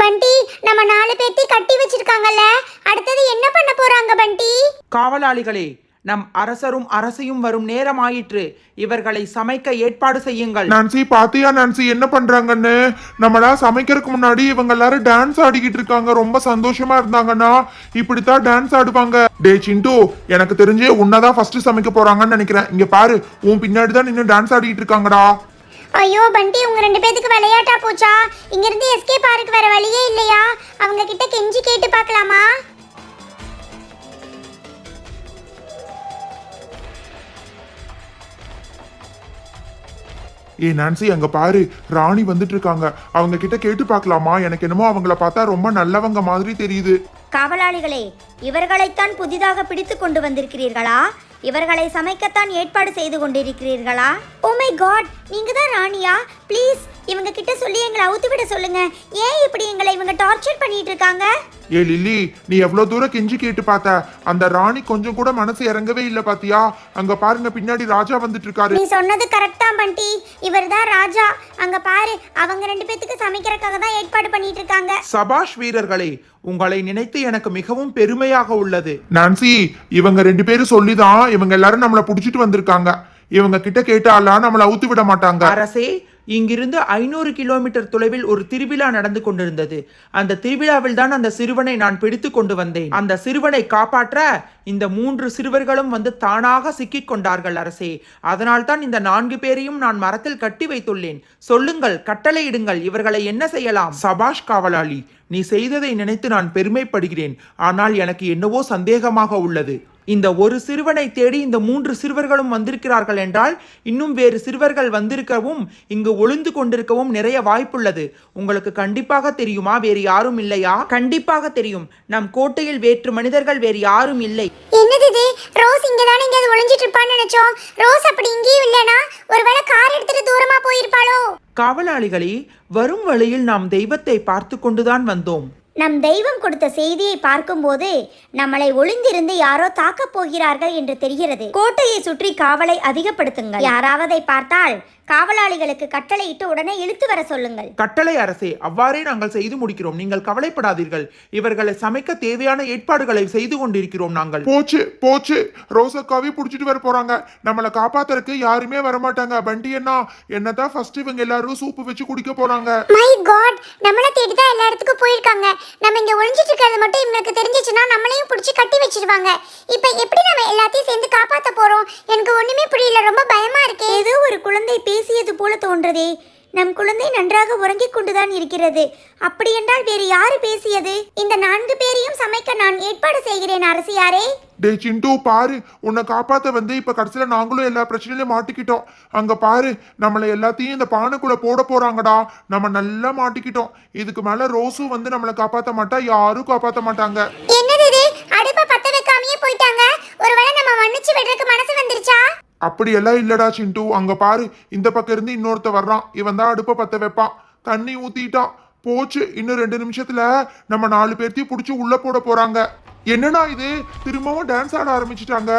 பண்டி நம்ம நாலு பேர்த்தி கட்டி வச்சிருக்காங்கல்ல. அடுத்தது என்ன பண்ண போறாங்க பண்டி? காவலாளிகளே நம் அரசரும் அரசியும் வரும் நேரமாயிற்று. இவர்களை சமைக்க ஏற்பாடு செய்யுங்கள். நான்சி பாத்தியா நான்சி என்ன பண்றாங்கன்னு? நம்மளா சமைக்கிறதுக்கு முன்னாடி இவங்க எல்லாரும் டான்ஸ் ஆடிக்கிட்டு இருக்காங்க. ரொம்ப சந்தோஷமா இருந்தாங்கன்னா இப்படித்தான் டான்ஸ் ஆடுவாங்க. டே சிண்டு எனக்கு தெரிஞ்சு உன்னதான் ஃபர்ஸ்ட் சமைக்க போறாங்கன்னு நினைக்கிறேன். இங்க பாரு உன் பின்னாடி தான் நின்று டான்ஸ் ஆடிக்கிட்டு இருக்காங்கடா. ஐயோ பண்டி உங்க ரெண்டு பேத்துக்கு விளையாட்டா போச்சா? இங்க இருந்து எஸ்கேப் ஆருக்கு வேற வழியே இல்லையா? அவங்க கிட்ட கெஞ்சி கேட்டு பார்க்கலாமா? ஏ நான்சி அங்க பாரு. ராணி வந்துட்டு இருக்காங்க அவங்க கிட்ட கேட்டு பார்க்கலாமா? எனக்கு என்னமோ அவங்கள பார்த்தா ரொம்ப நல்லவங்க மாதிரி தெரியுது. காவலாளிகளே இவர்களைத்தான் புதிதாக பிடித்து கொண்டு வந்திருக்கிறீர்களா? இவர்களை சமைக்கத்தான் ஏற்பாடு செய்து கொண்டிருக்கிறீர்களா? Oh ஓ மை காட் நீங்க தான் ராணியா? ப்ளீஸ் இவங்க சொல்லி எங்களை அவுத்து விட சொல்லுங்க. ஏன் இப்படி எங்களை இவங்க டார்ச்சர் பண்ணிட்டு இருக்காங்க ஏ லில்லி நீ எவ்வளவு தூரம் கெஞ்சி கேட்டு பார்த்த அந்த ராணி கொஞ்சம் கூட மனசு இறங்கவே இல்ல பாத்தியா? அங்க பாருங்க பின்னாடி ராஜா வந்துட்டு இருக்காரு நீ சொன்னது கரெக்ட் தான் பண்டி. இவர் தான் ராஜா. அங்க பாரு அவங்க ரெண்டு பேத்துக்கு சமைக்கிறதுக்காக தான் ஏற்பாடு பண்ணிட்டு இருக்காங்க சபாஷ் வீரர்களே உங்களை நினைத்து எனக்கு மிகவும் பெருமையாக உள்ளது. நான்சி இவங்க ரெண்டு பேரும் சொல்லிதான் இவங்க எல்லாரும் நம்மள புடிச்சிட்டு வந்திருக்காங்க. இவங்க கிட்ட கேட்டாலாம் நம்மள அவுத்து விட மாட்டாங்க. அரசே இங்கிருந்து ஐநூறு கிலோமீட்டர் தொலைவில் ஒரு திருவிழா நடந்து கொண்டிருந்தது. அந்த திருவிழாவில் தான் அந்த சிறுவனை நான் பிடித்து கொண்டு வந்தேன். அந்த சிறுவனை காப்பாற்ற இந்த மூன்று சிறுவர்களும் வந்து தானாக சிக்கிக் கொண்டார்கள் அரசே. அதனால்தான் இந்த நான்கு பேரையும் நான் மரத்தில் கட்டி வைத்துள்ளேன். சொல்லுங்கள் கட்டளையிடுங்கள் இவர்களை என்ன செய்யலாம்? சபாஷ் காவலாளி நீ செய்ததை நினைத்து நான் பெருமைப்படுகிறேன். ஆனால் எனக்கு என்னவோ சந்தேகமாக உள்ளது. இந்த ஒரு சிறுவனை தேடி இந்த மூன்று சிறுவர்களும் வந்திருக்கிறார்கள் என்றால் இன்னும் வேறு சிறுவர்கள் வந்திருக்கவும் இங்கு ஒளிந்து கொண்டிருக்கவும் நிறைய வாய்ப்புள்ளது. உங்களுக்கு கண்டிப்பாக தெரியுமா? வேறு யாரும் இல்லையா? கண்டிப்பாக தெரியும். நம் கோட்டையில் வேற்று மனிதர்கள் வேறு யாரும் இல்லை. என்னது இது? ரோஸ் இங்க தானே இங்க ஒளிஞ்சிட்டு இருப்பான்னு நினைச்சோம். ரோஸ் அப்படி இங்கேயும் இல்லனா ஒருவேளை கார் எடுத்துட்டு தூரமா போயிருப்பாளோ? காவலாளிகளே வரும் வழியில் நாம் தெய்வத்தை பார்த்து கொண்டுதான் வந்தோம். நம் தெய்வம் கொடுத்த செய்தியை பார்க்கும்போது நம்மளை ஒளிந்திருந்து யாரோ தாக்கப் போகிறார்கள் என்று தெரிகிறது. கோட்டையை சுற்றி காவலை அதிகப்படுத்துங்கள். யாராவதை பார்த்தால் காவலாளிகளுக்கு கட்டளையிட்டு உடனே இழுத்து வர சொல்லுங்கள். கட்டளை அரசே அவ்வாறே நாங்கள் செய்து முடிக்கிறோம். நீங்கள் கவலைப்படாதீர்கள். இவர்களை சமைக்க தேவையான ஏற்பாடுகளை செய்து கொண்டிருக்கிறோம் நாங்கள். போச்சு போச்சு. ரோசக்காவே புடிச்சிட்டு வர போறாங்க. நம்மள காப்பாத்துறதுக்கு யாருமே வரமாட்டாங்க. பண்டி அண்ணா என்னதான் ஃபர்ஸ்ட் இவங்க எல்லாரும் சூப்பு வச்சு குடிக்க போறாங்க. மை காட் நம்மள தேடி தான் எல்லா இடத்துக்கும் போயிருக்காங்க. நம்ம இங்க ஒளிஞ்சிட்டு இருக்கிறது மட்டும் இவங்களுக்கு தெரிஞ்சிச்சுன்னா நம்மளையும் பிடிச்சி கட்டி வச்சிருவாங்க. இப்போ எப்படி நம்ம எல்லாத்தையும் சேர்ந்து காப்பாத்த போறோம்? எனக்கு ஒண்ணுமே புரியல. ரொம்ப பயமா இருக்கு. குழந்தை பேசியது போல தோன்றதே. நம் குழந்தை நன்றாக உறங்கிக் கொண்டுதான் இருக்கிறது. அப்படியென்றால் வேறு யாரு பேசியது? இந்த நான்கு பேரையும் சமைக்க நான் ஏற்பாடு செய்கிறேன் அரசியாரே. டே சிண்டு பாரு. உன்னை காப்பாத்த வந்து இப்ப கடைசியில நாங்களும் எல்லா பிரச்சனையிலும் மாட்டிக்கிட்டோம். அங்க பாரு நம்மள எல்லாத்தையும் இந்த பானைக்குள்ள போட போறாங்கடா. நம்ம நல்லா மாட்டிக்கிட்டோம். இதுக்கு மேல ரோஸும் வந்து நம்மளை காப்பாத்த மாட்டா யாரும் காப்பாத்த மாட்டாங்க. என்னது இது? அடுப்பை பத்த வைக்காமயே போயிட்டாங்க? ஒருவேளை நம்ம மன்னிச்சு விடுறதுக்கு மனசு வந்துருச்சா? அப்படியெல்லாம் இல்லடா சிண்டு. அங்க பாரு இந்த பக்கம் இருந்து இன்னொருத்த வர்றான். இவன் தான் அடுப்ப பத்த வைப்பான். தண்ணி ஊத்திட்டான். போச்சு. இன்னும் ரெண்டு நிமிஷத்துல நம்ம நாலு பேர்த்தையும் புடிச்சு உள்ள போட போறாங்க. என்னடா இது? திரும்பவும் டான்ஸ் ஆட ஆரம்பிச்சிட்டாங்க.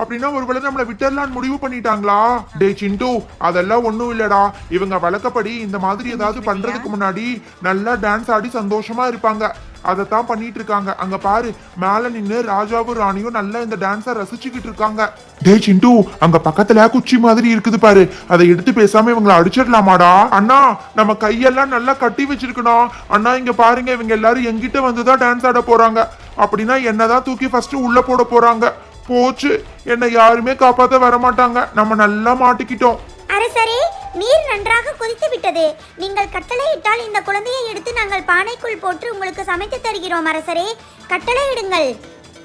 அப்படின்னா ஒருவேளை நம்மளை விட்டுறலான்னு முடிவு பண்ணிட்டாங்களா? டே சிண்டு அதெல்லாம் ஒன்றும் இல்லடா. இவங்க வழக்கப்படி இந்த மாதிரி ஏதாவது பண்றதுக்கு முன்னாடி நல்லா டான்ஸ் ஆடி சந்தோஷமா இருப்பாங்க. அதைத்தான் பண்ணிட்டு இருக்காங்க அங்க பாரு மேல நின்னு ராஜாவும் ராணியும் நல்லா இந்த டான்ஸை ரசிச்சுக்கிட்டு இருக்காங்க டே சிண்டு அங்க பக்கத்துல குச்சி மாதிரி இருக்குது பாரு. அதை எடுத்து பேசாம இவங்களை அடிச்சிடலாமாடா? அண்ணா நம்ம கையெல்லாம் நல்லா கட்டி வச்சிருக்கணும். அண்ணா இங்க பாருங்க இவங்க எல்லாரும் எங்கிட்ட வந்துதான் டான்ஸ் ஆட போறாங்க. அப்படின்னா என்னதான் தூக்கி ஃபர்ஸ்ட் உள்ள போட போறாங்க. போச்சு. என்னை யாருமே காப்பாத்த வர மாட்டாங்க நம்ம நல்லா மாட்டிக்கிட்டோம். அரசரே நீர் நன்றாக கொதித்து விட்டது. நீங்கள் கட்டளையிட்டால் இந்த குழந்தையை எடுத்து நாங்கள் பானைக்குள் போட்டு உங்களுக்கு சமைத்து தருகிறோம் அரசரே. கட்டளையிடுங்கள்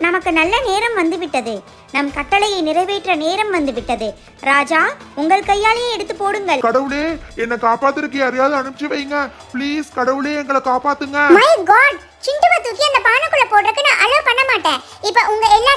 நமக்கு நல்ல நேரம் வந்துவிட்டது. நம் கட்டளையை நிறைவேற்ற நேரம் வந்துவிட்டது. ராஜா உங்கள் கையாலேயே எடுத்து போடுங்கள். கடவுளே என்னை காப்பாத்துறதுக்கு யாரையாவது அனுப்பிச்சு வைங்க. ப்ளீஸ் கடவுளே எங்களை காப்பாத்துங்க. மை காட் சிண்டுவை தூக்கி அந்த பானைக்குள்ள போடுறதுக்கு நான் அலோவ் பண்ண மாட்டேன். இப்போ உங்க எல்லாத்தையும்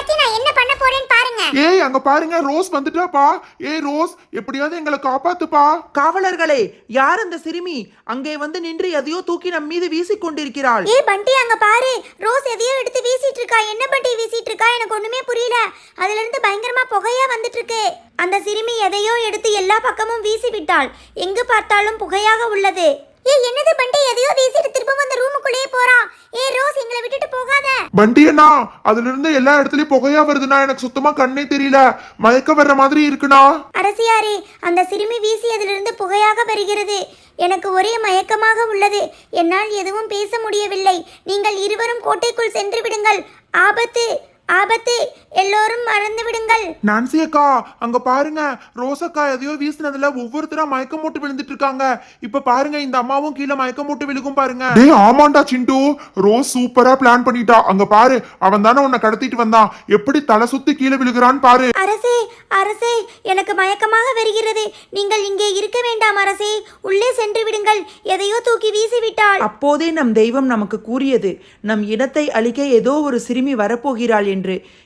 ஏய் அங்க பாருங்க ரோஸ் வந்துட்டாப்பா. ஏய் ரோஸ் எப்படியாவது எங்களை காப்பாத்துப்பா. காவலர்களே யார் அந்த சிறுமி? அங்கே வந்து நின்று எதையோ தூக்கி நம் மீது வீசிக் கொண்டிருக்கிறாள். ஏ பண்டி அங்க பாரு. ரோஸ் எதையோ எடுத்து வீசிட்டு இருக்கா என்ன பண்டி வீசிட்டு இருக்கா எனக்கு ஒண்ணுமே புரியல. அதுல இருந்து பயங்கரமா புகையா வந்துட்டு இருக்கு அந்த சிறுமி எதையோ எடுத்து எல்லா பக்கமும் வீசி விட்டாள் எங்கு பார்த்தாலும் புகையாக உள்ளது. ஏ என்னது பண்டி எதையோ வீசிட்டு திரும்ப அந்த ரூமுக்குள்ளே போறான் ஏ ரோஸ் எங்களை விட்டுட்டு போகாத. பண்டி அண்ணா அதுல இருந்து எல்லா இடத்துலயும் புகையா வருதுண்ணா. எனக்கு சுத்தமா கண்ணே தெரியல. மயக்க வர்ற மாதிரி இருக்குண்ணா. அரசியாரே அந்த சிறுமி வீசியதிலிருந்து புகையாக வருகிறது. எனக்கு ஒரே மயக்கமாக உள்ளது. என்னால் எதுவும் பேச முடியவில்லை. நீங்கள் இருவரும் கோட்டைக்குள் சென்று விடுங்கள். ஆபத்து. ஆபத்து எல்லோரும் மறந்து விடுங்கள். நான்சி அக்கா அங்க பாருங்க. ரோசக்கா எதையோ வீசினதுல ஒவ்வொருத்தரா மயக்கம் போட்டு விழுந்துட்டு இருக்காங்க இப்ப பாருங்க இந்த அம்மாவும் கீழே மயக்கம் போட்டு விழுகும் பாருங்க. டேய் ஆமாண்டா சிண்டு. ரோஸ் சூப்பரா பிளான் பண்ணிட்டா. அங்க பாரு அவன் தானே உன்னை கடத்திட்டு வந்தான். எப்படி தலை சுத்தி கீழே விழுகிறான்னு பாரு. அரசே அரசே எனக்கு மயக்கமாக வருகிறது. நீங்கள் இங்கே இருக்க வேண்டாம் அரசே. உள்ளே சென்று விடுங்கள். எதையோ தூக்கி வீசிவிட்டாள் அப்போதே நம் தெய்வம் நமக்கு கூறியது நம் இனத்தை அழிக்க ஏதோ ஒரு சிறுமி வரப்போகிறாள் என்று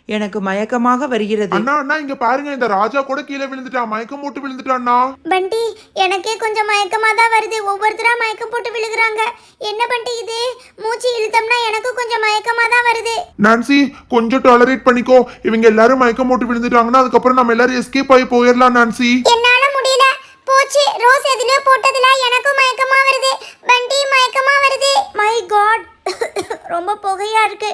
எனக்கு மயக்கமாக வருகிறது. அண்ணா அண்ணா இங்க பாருங்க இந்த ராஜா கூட கீழே விழுந்துட்டான் மயக்கம் போட்டு விழுந்துட்டான்னா பண்டி எனக்கே கொஞ்சம் மயக்கமா தான் வருது. ஒவ்வொருத்தரா மயக்கம் போட்டு விழுகுறாங்க. என்ன பண்டி இது? மூச்சு இழுத்தோம்னா எனக்கு கொஞ்சம் மயக்கமா தான் வருது. நான்சி கொஞ்சம் டாலரேட் பண்ணிக்கோ. இவங்க எல்லாரும் மயக்கம் போட்டு விழுந்துட்டாங்கன்னா அதுக்கப்புறம் நம்ம எல்லாரும் எஸ்கேப் ஆகி போயிடலாம் நான்சி. என்னால முடியல. போச்சு. ரோஸ் எதுலயோ போட்டதுல எனக்கும் மயக்கமா வருது. வண்டி மயக்கமா வருது. மை காட் ரொம்ப புகையா இருக்கு.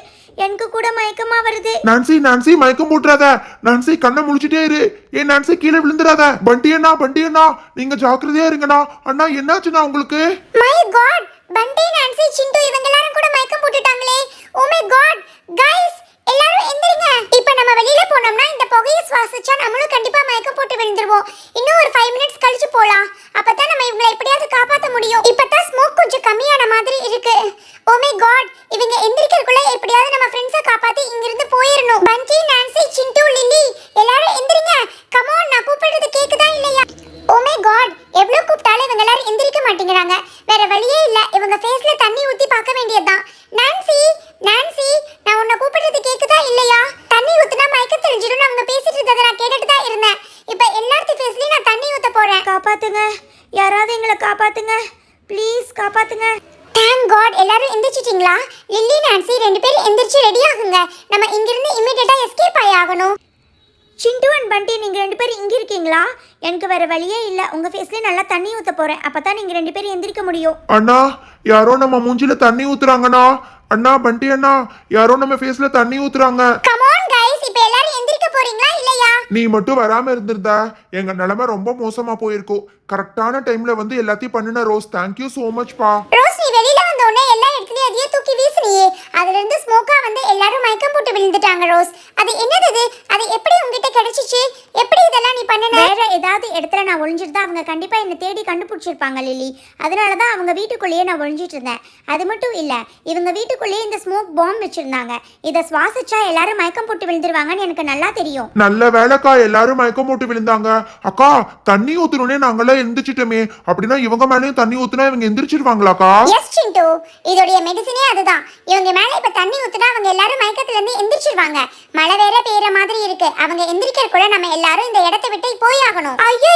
எனக்கு கூட மயக்கமா வருது. நான்சி நான்சி மயக்கம் போட்டுறாத. நான்சி கண்ணை முழிச்சிட்டே இரு. ஏ நான்சி கீழே விழுந்துடாத பண்டி அண்ணா பண்டி அண்ணா. நீங்க ஜாக்கிரதையா இருங்கண்ணா. அண்ணா என்னாச்சுண்ணா உங்களுக்கு? My god Bunty Nancy Chintu இவங்க எல்லாரும் கூட மயக்கம் போட்டுட்டாங்களே. ஓ மை காட் கைஸ் எல்லாரும் எந்திரிங்க. இப்போ நம்ம வெளியில போனோம்னா இந்த புகையை சுவாசிச்சா நம்மளும் கண்டிப்பா மயக்கம் போட்டு விழுந்துருவோம். இன்னும் ஒரு ஃபைவ் மினிட்ஸ் கழிச்சு போலாம். அப்பதான் நம்ம இவங்களை எப்படியாவது காப்பாத்த முடியும். இப்பதான் ஸ்மோக் கொஞ்சம் கம்மியான மாதிரி இருக்கு. ஓ மை காட் இவங்க எந்திரிக்கிறதுக்குள்ள எப்படியாவது நம்ம ஃப்ரெண்ட்ஸை காப்பாத்தி இங்கிருந்து பண்டி நான்சி சிண்டு லில்லி. எல்லாரும் எந்திரிங்க. கமான் நான் கூப்பிடுறது கேக்குதா இல்லையா? ஓ மை காட் எவ்வளவு கூப்பிட்டாலும் இவங்க எல்லாரும் எந்திரிக்க மாட்டேங்கிறாங்க. வேற வழியே இல்ல. இவங்க ஃபேஸ்ல தண்ணி ஊத்தி பார்க்க வேண்டியதுதான். நான்சி நான்சி நான் உன்னை கூப்பிடுறது கேக்குதா இல்லையா? தண்ணி ஊத்துனா மயக்க தெரிஞ்சிடும் அவங்க பேசிட்டு இருந்ததை நான் கேட்டுட்டு தான் இருந்தேன். இப்ப எல்லாத்து ஃபேஸ்லயும் நான் தண்ணி ஊத்த போறேன். காப்பாத்துங்க. யாராவது எங்களை காப்பாத்துங்க. ப்ளீஸ் காப்பாத்துங்க. தேங்க் காட் எல்லாரும் எந்திரிச்சிட்டீங்களா? லில்லி நான்சி ரெண்டு பேரும் எந்திரிச்சு ரெடி ஆகுங்க. நம்ம இங்கிருந்து இமிடியேட்டா எஸ்கேப் ஆகி ஆகணும். சிண்டு அண்ட் பண்டி நீங்கள் ரெண்டு பேரும் இங்கே இருக்கீங்களா? எனக்கு வேற வழியே இல்லை. உங்கள் ஃபேஸ்லேயே நல்லா தண்ணி ஊற்ற போகிறேன் அப்போ தான் நீங்கள் ரெண்டு பேரும் எந்திரிக்க முடியும். அண்ணா யாரோ நம்ம மூஞ்சில தண்ணி ஊத்துறாங்கண்ணா. அண்ணா பண்டி அண்ணா யாரோ நம்ம ஃபேஸ்ல தண்ணி ஊத்துறாங்க. கமான் கைஸ் இப்போ எல்லாரும் எந்திரிக்க போறீங்களா இல்லையா? நீ மட்டும் வராம இருந்திருந்தா எங்க நிலைமை ரொம்ப மோசமா போயிருக்கும். கரெக்டான டைம்ல வந்து எல்லாத்தையும் பண்ணுன Rose. Thank you so much பா. ரோஸ் நீ வெளியில வந்த உடனே எல்லா இடத்துலயும் அதையே தூக்கி வீசுனியே அதுல இருந்து ஸ்மோக்கா வந்து எல்லாரும் மயக்கம் போட்டு விழுந்துட்டாங்க ரோஸ் அது என்னது இது? அது எப்படி உங்ககிட்ட கிடைச்சிச்சு எப்படி இதெல்லாம் நீ பண்ணுன வேற ஏதாவது இடத்துல நான் ஒளிஞ்சிருந்தா அவங்க கண்டிப்பாக என்னை தேடி கண்டுபிடிச்சிருப்பாங்க லில்லி. அதனால தான் அவங்க வீட்டுக்குள்ளேயே நான் ஒளிஞ்சிட்டு இருந்தேன். அது மட்டும் இல்லை இவங்க வீட்டுக்குள்ளேயே இந்த ஸ்மோக் பாம் வச்சுருந்தாங்க. இதை சுவாசிச்சா எல்லாரும் மயக்கம் போட்டு விழுந்துருவாங்கன்னு எனக்கு நல்லா தெரியும். நல்ல வேலைக்கா எல்லாரும் மயக்கம் போட்டு விழுந்தாங்க. அக்கா தண்ணி ஊத்துனோடனே நாங்களாம் எந்திரிச்சிட்டோமே. அப்படின்னா இவங்க மேலேயும் தண்ணி ஊத்துனா இவங்க எந்திரிச்சிருவாங்களாக்கா? எஸ் சிண்டு இதோடைய மெடிசினே அதுதான். இவங்க மேல இப்ப தண்ணி ஊத்துனா அவங்க எல்லாரும் மயக்கத்துல இருந்து எந்திரிச்சிருவாங்க. மழை வேற பெய்யற மாதிரி இருக்கு. அவங்க எந்திரிக்கிறதுக்குள்ள நம்ம எல்லாரும் இந்த இடத்தை விட்டு போய் ஆகணும். ஐயோ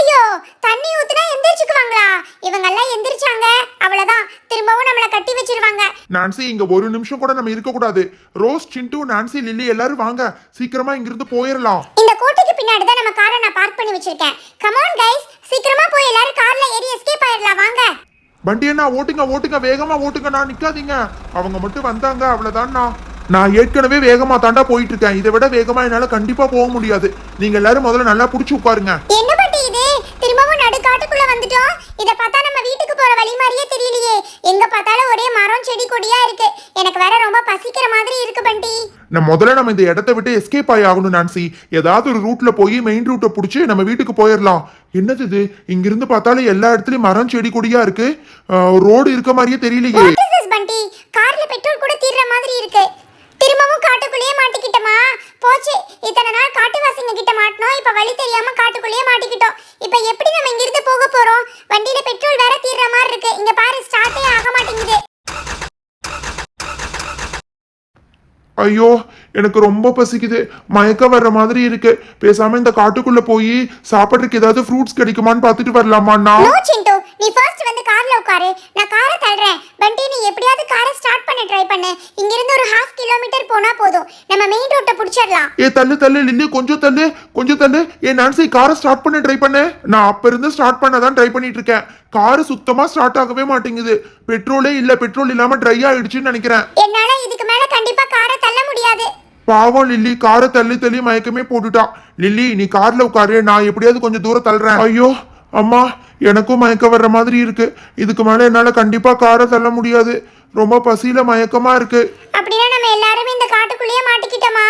தண்ணி ஊத்துனா எந்திரிச்சுக்குவாங்களா? இவங்க எல்லாம் எந்திரிச்சாங்க. அவ்வளவுதான். திரும்பவும் நம்மள கட்டி வச்சிருவாங்க. நான்சி இங்க ஒரு நிமிஷம் கூட நம்ம இருக்க கூடாது ரோஸ் சிண்டு நான்சி லில்லி எல்லாரும் வாங்க. சீக்கிரமா இங்கிருந்து போயிடலாம் இந்த கோட்டைக்கு பின்னாடி தான் நம்ம காரை நான் பார்க் பண்ணி வச்சிருக்கேன். கமான் கைஸ் சீக்கிரமா போய் எல்லாரும் கார்ல ஏறி எஸ்கேப் ஆயிடலாம் வாங்க. வண்டி ஓட்டுங்க ஓட்டுங்க. வேகமா ஓட்டுங்க. நான் நிக்காதீங்க. அவங்க மட்டும் வந்தாங்க. அவ்வளவுதான்ண்ணா நான் ஏற்கனவே வேகமா தாண்டா போயிட்டு இருக்கேன் இதை விட வேகமா என்னால கண்டிப்பா போக முடியாது. நீங்க எல்லாரும் முதல்ல நல்லா புடிச்சு உட்காருங்க. என்ன பண்டி இது? திரும்பவும் நடு காட்டுக்குள்ள வந்துட்டோம். இத பார்த்தா நம்ம வீட்டுக்கு போற வழி மாதிரியே தெரியலையே. எங்க பார்த்தாலும் ஒரே மரம் செடி கொடியா இருக்கு. எனக்கு வேற ரொம்ப பசிக்கிற மாதிரி இருக்கு பண்டி நம்ம முதல்ல நம்ம இந்த இடத்த விட்டு எஸ்கேப் ஆகி ஆகணும் நான்சி ஏதாவது ஒரு ரூட்ல போய் மெயின் ரூட்டை பிடிச்சி நம்ம வீட்டுக்கு போயிடலாம் என்னது இது? இங்கிருந்து பார்த்தாலும் எல்லா இடத்துலயும் மரம் செடி கொடியா இருக்கு. ரோடு இருக்க மாதிரியே தெரியலையே. பண்டி கார்ல பெட்ரோல் கூட தீர்ற மாதிரி இருக்கு. காட்டுக்குள்ளேயே மாட்டிக்கிட்டோமா? போச்சு. இத்தனை நாள் காட்டுவாசிங்க கிட்ட மாட்டினோம். இப்ப வழி தெரியாம காட்டுக்குள்ளேயே மாட்டிக்கிட்டோம். இப்ப எப்படி நம்ம இங்கிருந்து போக போறோம்? வண்டியில பெட்ரோல் வேற தீர்ற மாதிரி இருக்கு. இங்க பாரு ஸ்டார்ட்டே ஆக மாட்டேங்குது. ஐயோ எனக்கு ரொம்ப பசிக்குது. மயக்கம் வர்ற மாதிரி இருக்கு. பேசாம இந்த காட்டுக்குள்ள போய் சாப்பிட்றதுக்கு ஏதாவது ஃப்ரூட்ஸ் கிடைக்குமான்னு பார்த்துட்டு வரலாமாண்ணா நீ ஃபர்ஸ்ட் வந்து கார்ல உட்காரு. தள்ளுறேன் பண்டி நீ எப்படியாவது காரை ஸ்டார்ட் பண்ணு ட்ரை பண்ணு. இங்கிருந்து ஒரு ஹாஃப் கிலோமீட்டர் போனா போதும். நம்ம மெயின் ரோட்டை பிடிச்சிடலாம். ஏ தள்ளு தள்ளு லில்லி கொஞ்சம் தள்ளு கொஞ்சம் தள்ளு. ஏ நான்சி காரை ஸ்டார்ட் பண்ண ட்ரை பண்ணு. நான் அப்ப இருந்து ஸ்டார்ட் பண்ண தான் ட்ரை பண்ணிட்டு இருக்கேன். காரு சுத்தமா ஸ்டார்ட் ஆகவே மாட்டேங்குது. பெட்ரோலே இல்ல பெட்ரோல் இல்லாம ட்ரை ஆயிடுச்சுன்னு நினைக்கிறேன். என்னால இதுக்கு மேல கண்டிப்பா காரை தள்ள முடியாது. பாவம் லில்லி. காரை தள்ளி தள்ளி மயக்கமே போட்டுட்டா. லில்லி நீ கார்ல உட்காரு. நான் எப்படியாவது கொஞ்சம் தூரம் தள்ளுறேன். ஐயோ அம்மா எனக்கும் மயக்கம் வர்ற மாதிரி இருக்கு. இதுக்கு மேல என்னால கண்டிப்பா காரை தள்ள முடியாது. ரொம்ப பசியில மயக்கமா இருக்கு. அப்படின்னா நம்ம எல்லாரும் இந்த காட்டுக்குள்ளேயே மாட்டிக்கிட்டோமா?